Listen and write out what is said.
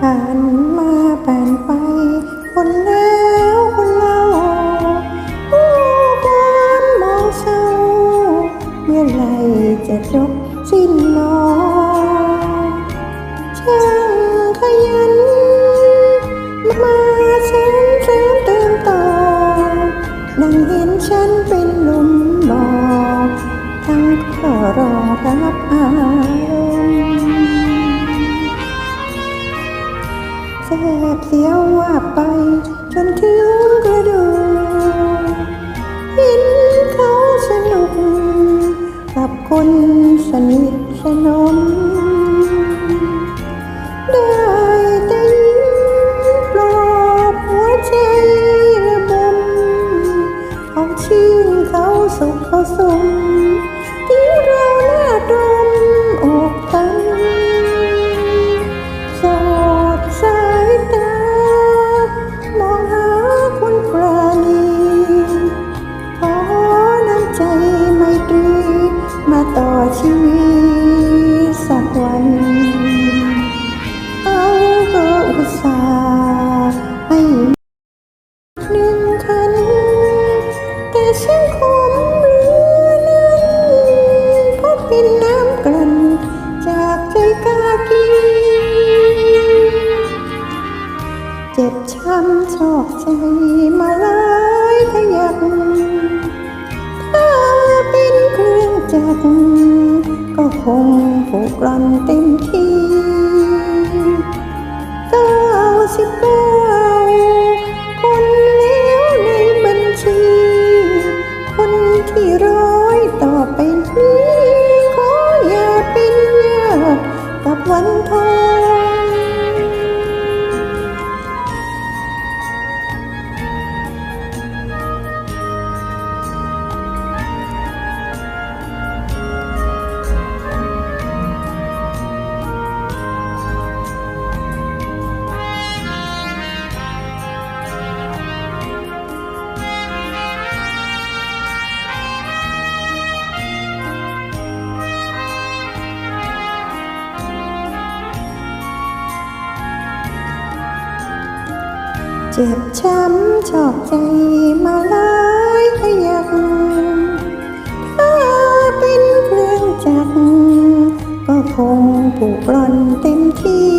ผ่านมาผ่านไป คนแล้วคนเล่าผู้คนมองเศร้า เมื่อไรจะจบสิ้นนอช่าง แสบเสียวว่าไปจนถึงกระดูกเห็นเขาสนุก กับคนสนิทสนม ได้แต่ยิ้มปลอบหัวใจระบมเอาชื่นเขาสุขเขาสมำชอกใจมาหลายขยักถ้าเป็นเครื่องจักรก็คงผูกรันเต็มที่เก้าสิบเก้าคนแล้วในบัญชี คนที่ร้อยต่อไปนี้ขออย่าเป็นญาติกับวันทอง จ็บช้ำชอบใจมาหลายขยักถ้าเป็นเครื่องจักรก็คงผูกร่อนเต็มที่